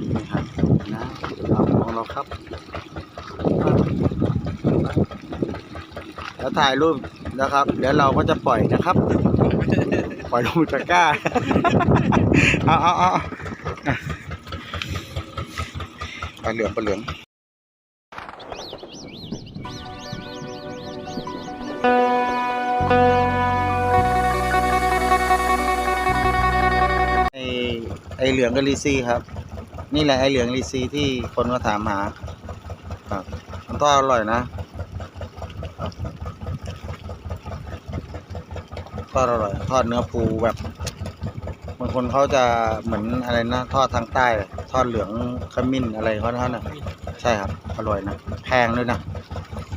นี่ครับนะเอาของเราครับ แล้วถ่ายรูปนะครับเดี๋ยวเราก็จะปล่อยนะครับ ปล่อยลงตะกร้าเอาเอาเอาเปลาเหลืองปลาเหลืองไอไอเหลืองกับลีซีครับ นี่แหละไอเหลืองลีซีที่คนก็ถามหาครับมันทอดอร่อยนะทอดอร่อยทอดเนื้อปูแบบบางคนเขาจะเหมือนอะไรนะทอดทางใต้ ทอดเหลืองขมิ้นอะไรเขาท่านนะใช่ครับอร่อยนะแพงด้วยนะ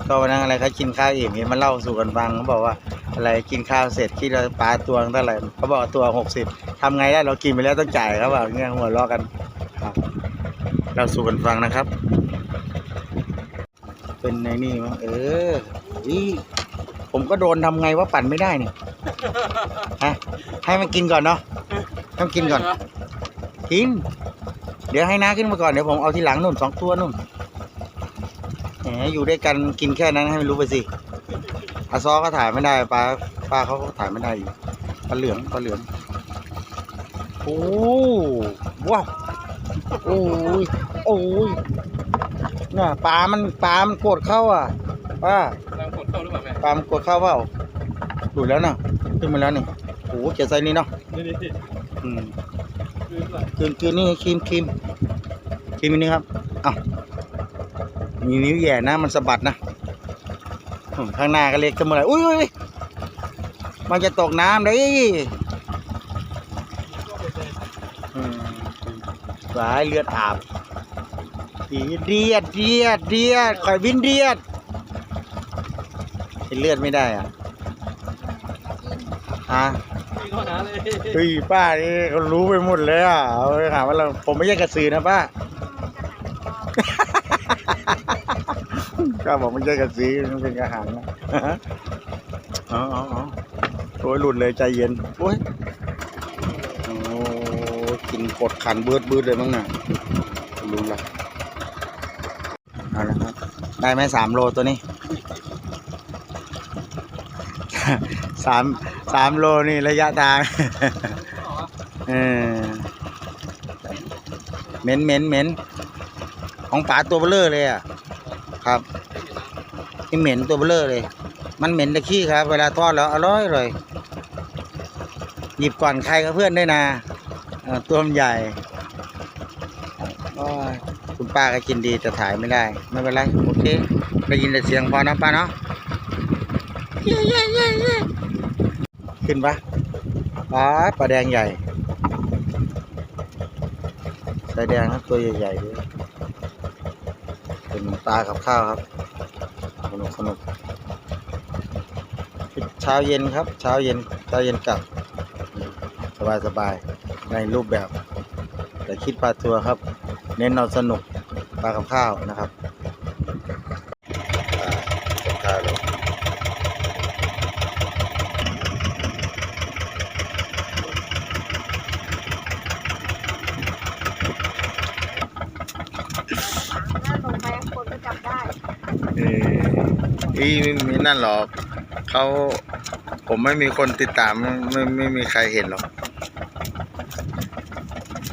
ก็วันนั้นอะไรเขากินข้าวอิ่มเห็นมาเล่าสู่กันฟังเขาบอกว่าอะไรกินข้าวเสร็จคิดว่าปลาตัวเท่าไหร่เขาบอกตัวหกสิบทำไงได้เรากินไปแล้วต้องจ่ายเขาบอกเงี้ยหัวเราะกัน เราสู่กันฟังนะครับ เป็นในนี่มั้งเอออีผมก็โดนทำไงว่าปั่นไม่ได้เนี่ยฮะให้มันกินก่อนเนาะให้มันกินก่อน กิน เดี๋ยวให้น้าขึ้นมาก่อน เดี๋ยวผมเอาทีหลังนู่นสองตัวนู่นแหมอยู่ด้วยกันกินแค่นั้นให้มันรู้ไปสิอาซอก็ถ่ายไม่ได้ปลาปลาเขาก็ถ่ายไม่ได้อยู่ปลาเหลืองปลาเหลืองโอ้ว้าว โอ้ย โอ้ยน่ะปลา มันปลา มันกดเข้าอะป้าตามกดเข้าหรือเปล่าแม่ปลา มันกดเข้าเปล่าดูดแล้วน่ะขึ้นมาแล้วนี่โอ้เจอไซส์นี้เนาะนี่นี่นี่อืมคือว่าคืนคืนนี่ครีมครีมครีมอันนี้ครับเอ้ามีนิ้วแหย่นะ มันสะบัดนะอืมข้างหน้าก็เล็กขึ้นมาเลยอุ้ยอุ้ยอุ้ยมันจะตกน้ำเลยอืม สายเลือดอาบอีเดียดเดียดเดียดข่อยวินเดียดเห็นเลือดไม่ได้อะฮะมีข้อหาเลยเฮ้ยป้านี่เขารู้ไปหมดเลยอะเอาไปถามว่าเราผมไม่ใช่กระสือนะป้าก็บอกไม่ใช่กระสือมันเป็นกระหังนะอ๋ออ๋ออ๋อโอ้ยหลุดเลยใจเย็นโอ้ยโอ้ กินกดขันเบืดบืดเลยมั้งน่ะรู้ละเอาละครับ ได้ไหมสามโลตัวนี้สามสามโลนี่ระยะทาง เออเหม็นเหม็นเหม็นของป๋าตัวเบลเลอร์เลยอะ ครับที่เหม็นตัวเบลเลอร์เลย มันเหม็นตะขี้ครับ เวลาทอดแล้วอร่อยอร่อยหยิบก่อนใครกับเพื่อนด้วยนะ ตัวมันใหญ่คุณป้าก็กินดีแต่ถ่ายไม่ได้ ไม่เป็นไร โอเคได้ยินแต่เสียงพอนะป้าเนาะเย้เย้เย้เย้ขึ้นปะปลาปลาแดงใหญ่สายแดงครับตัวใหญ่ๆด้วยเป็นปลากับข้าวครับสนุกสนุกเช้าเย็นครับ เช้าเย็นเช้าเย็นกลับ สบายสบาย ในรูปแบบแต่คิดปลาตัวครับ เน้นเอาสนุกปลากับข้าวนะครับอ่ากับข้าวเราถ้าลงไปคนก็จับได้เอออีไม่มีนั่นหรอกเขาผมไม่มีคนติดตามไม่ไม่ไม่มีใครเห็นหรอก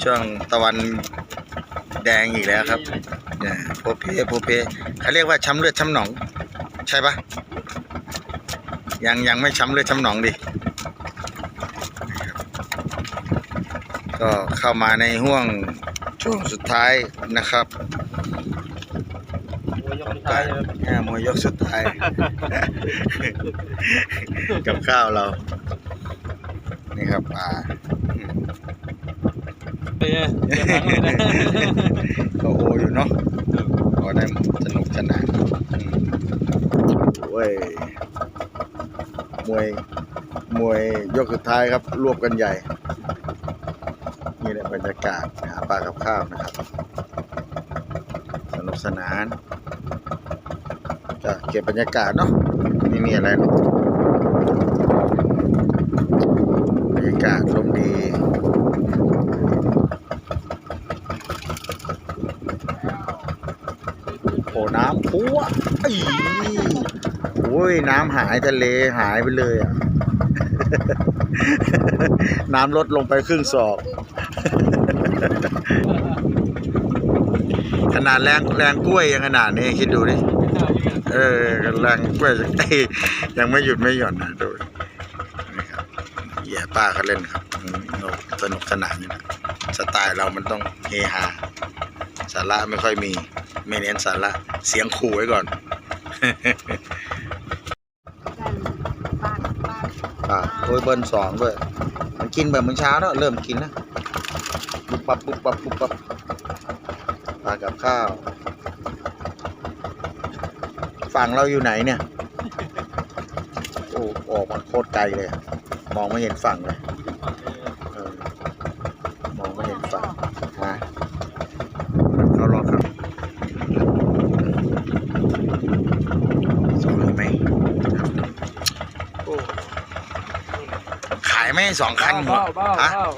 ช่วงตะวันแดงอีกแล้วครับเนี่ยโพเพโพเพเขาเรียกว่าช้ำเลือดช้ำหนอง ใช่ปะยังยังไม่ช้ำเลือดช้ำหนองดิก็เข้ามาในห่วงช่วงสุดท้ายนะครับหัวยกท้ายเลยอ่ามวยยกสุดท้าย กับข้าวเรา นี่ครับปลา เฮ้ยเดี๋ยวฟังเลยนะก็โออยู่เนาะก็ได้สนุกสนานอืมโอ้ยมวยมวยยกสุดท้ายครับ รวบกันใหญ่ นี่แหละบรรยากาศหาปลากับข้าวนะครับ สนุกสนานก็เก็บบรรยากาศเนาะไม่มีอะไรหรอกบรรยากาศลมดี น้ำพัวอีโอ้ยน้ำหายทะเลหายไปเลยอะ น้ำลดลงไปครึ่งศอก ขนาดแรงแรงกล้วยยังขนาดนี้คิดดูดิ เออแรงกล้วยยังเอ้ยยังไม่หยุดไม่หย่อนนะดูนะครับเหย่ป้าเขาเล่นครับอืมสนุกสนานอยู่นะสไตล์เรามันต้องเฮฮาสาระไม่ค่อยมี ไม่เน้นสาระเสียงขู่ไว้ก่อนบ้านบ้านอ่าโอ้ยเบิ้ลสองด้วย มันกินแบบเมื้อเช้าแล้วเริ่มกินนะปุ๊บปั๊บปุ๊บปั๊บปุ๊บปั๊บปลากับข้าว ฝั่งเราอยู่ไหนเนี่ย โอ้ออกมาโคตรไกลเลย มองไม่เห็นฝั่งเลยเออมองไม่เห็นฝั่งฮะมันเข้ารอบครับสองเลยไหมโอ้ขายไหม สองคันหัวเบ้าเบ้าฮะเบ้า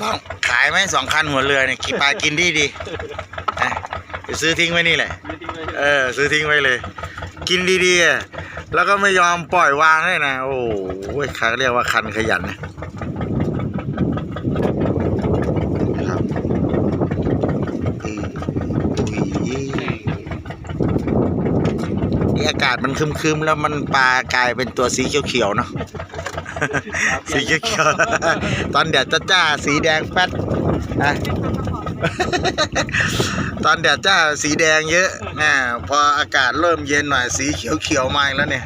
สองขายไหมสองคันหัวเรือเนี่ยกี่ปลากินดีดีฮะไปซื้อทิ้งไว้นี่แหละ เออ ซื้อทิ้งไว้เลย กินดีๆอะแล้วก็ไม่ยอมปล่อยวางเลยนะ โอ้โหเขาเรียกว่าคันขยันนะนะครับอืมอุ้ยนี่อากาศมันครึมๆ แล้วมันปลากลายเป็นตัวสีเขียวๆ เนาะ สีเขียวๆตอนแดดจ้าๆสีแดงแป๊ดนะตอนแดดจ้าสีแดงเยอะนะพออากาศเริ่มเย็นหน่อยสีเขียวๆมาอีกแล้วเนี่ย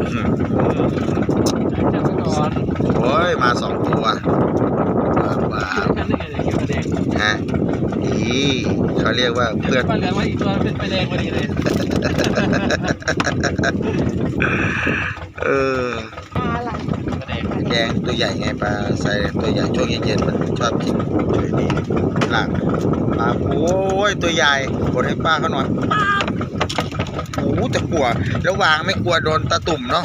อื้อหือจับไปก่อนโอ้ยมาสองตัวว้าวคันนี้ไงเขียวแดงฮะนี่เขาเรียกว่าเพื่อนป้าเหลืองมาอีกตัวเป็นไฟแดงพอดีเลยเอออะไรไฟ แดงตัวใหญ่ไงปลาใส่ตัวใหญ่ช่วงเย็นๆมันชอบกินนี่หลังปลาโอ้ยตัวใหญ่กดให้ป้าเขาหน่อยป้าโอ้โหแต่กลัวแล้ววางไม่กลัวโดนตะตุ่มเนาะ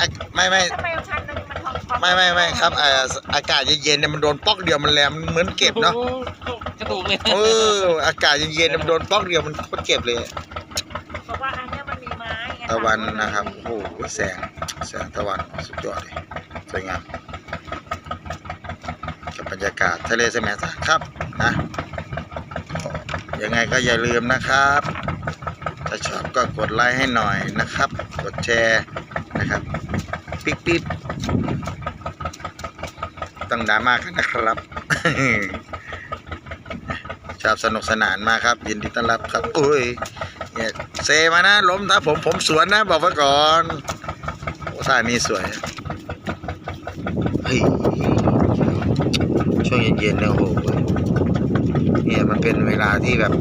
อะไม่ไม่ทำไมคันนึงมันทองทองไม่ไม่ไม่ครับอ่าอากาศเย็นๆเนี่ยมันโดนป๊อกเดียวมันแหลมเหมือนเก็บเนาะโอ้โหกระตุกเลย เอออากาศเย็นๆเนี่ยมันโดนป๊อกเดียวมันโคตรเจ็บเลยะวันนะครับโอ้โหแสงแสงตะวันสุดยอดเลยสวยงามกับบรรยากาศทะเลแสมสารครับนะยังไงก็อย่าลืมนะครับ ถ้าชอบก็กดไลค์ให้หน่อยนะครับ กดแชร์นะครับปิ๊บปิ๊บต้องดรามากนนะครับชอบสนุกสนานมากครับ ยินดีต้อนรับครับ อุ้ย เนี่ยเซมานะล้มถ้าผมผมสวนนะบอกไว้ก่อนโอ้ท่านี้สวยเฮ้ยช่วงเย็นๆเนี่ยโอ้โหเนี่ยมันเป็นเวลาที่แบบ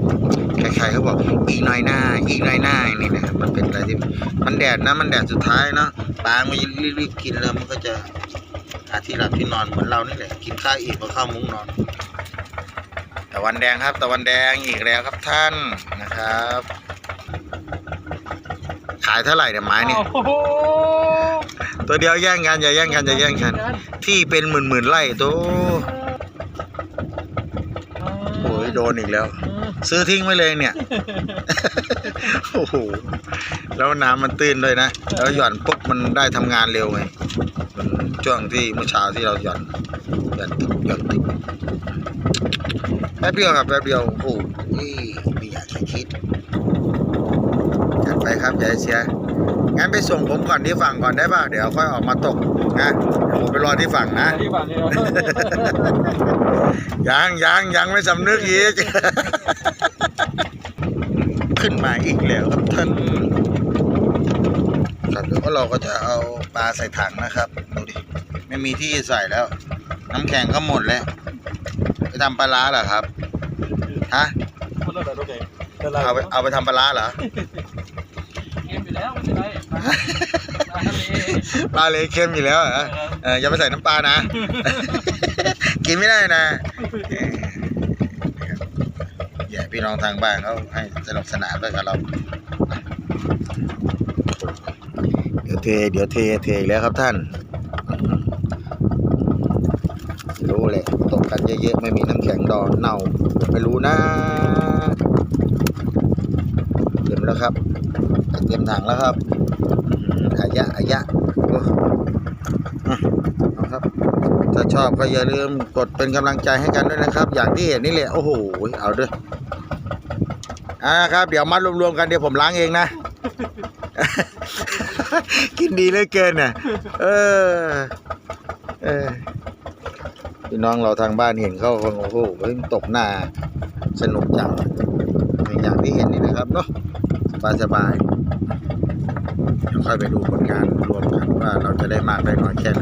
ใครๆเขาบอกอีกหน้อยหน้าอีกหน้อยหน้านี่นะมันเป็นอะไรที่มันแดดนะมันแดดสุดท้ายเนาะปลามันรีบๆกินแล้วมันก็จะหาที่หลับที่นอนเหมือนเรานี่แหละกินข้าวอีกก็เข้ามุ้งนอนตะวันแดงครับตะวันแดงอีกแล้วครับท่านนะครับายเท่าไหร่เนี่ยไม้เนี่ยโอ้โหตัวเดียวแย่งกันอย่าแย่งกันอย่าแย่งกัน ที่เป็นหมื่นหมื่นๆไร่ตัวโอ้ยโดนอีกแล้ว ซื้อทิ้งไว้เลยเนี่ยโอ้โหแล้วน้ำมันตื้นด้วยนะ แล้วหย่อนปุ๊บมันได้ทำงานเร็วไงมันช่วงที่เมื่อเช้าที่เราหย่อนหย่อนติ๊บหย่อนติ๊บแป๊บเดียวครับแป๊บเดียวโอ้โหนี่ไม่อยากจะคิดจัด ไปครับอย่าให้เสียงั้นไปส่งผมก่อนที่ฝั่งก่อนได้ป่ะเดี๋ยวค่อยออกมาตกนะเดี๋ยวผมไปรอที่ฝั่งนะ ที่บ้านเนี่ยยังยังยังไม่สำนึกอีก ขึ้นมาอีกแล้วครับท่านครับเดี๋ยวก็เราก็จะเอาปลาใส่ถังนะครับดูดิไม่มีที่ใส่แล้ว น้ำแข็งก็หมดแล้วไปทำปลาร้าเหรอครับฮะคนละแบบโอเคเอาไปเอาไปทำปลาร้าเหรอเกม อยู่แล้วไม่เป็นไรปลาทะเลปลาเลยเค็มอยู่แล้วเหรอเอออย่าไปใส่น้ำปลานะ กินไม่ได้นะเอออย่าให้พี่น้องทางบ้านเขาให้สนุกสนานด้วยกับเรา เดี๋ยวเท เดี๋ยวเท เทอีกแล้วครับท่าน รู้เลยตกกันเยอะๆ ไม่มีน้ำแข็งดอนเน่า ไม่รู้นะเต็มแล้วครับ เต็มถังแล้วครับอืมอายะอายะโอ้อะเอาครับ ถ้าชอบก็อย่าลืมกดเป็นกำลังใจให้กันด้วยนะครับ อย่างที่เห็นนี่แหละโอ้โหเอาด้วยอ่าครับ เดี๋ยวมัดรวมๆกันเดี๋ยวผมล้างเองนะ กินดีเหลือเกินน่ะเออเออพี่น้องเราทางบ้านเห็นเขาคงโอ้โหเฮ้ยตกหน้าสนุกจังอย่างที่เห็นนี่นะครับเนาะส บายสบายเดี๋ยวค่อยไปดูผลงานรวมกันว่าเราจะได้มากได้น้อยแค่ไหน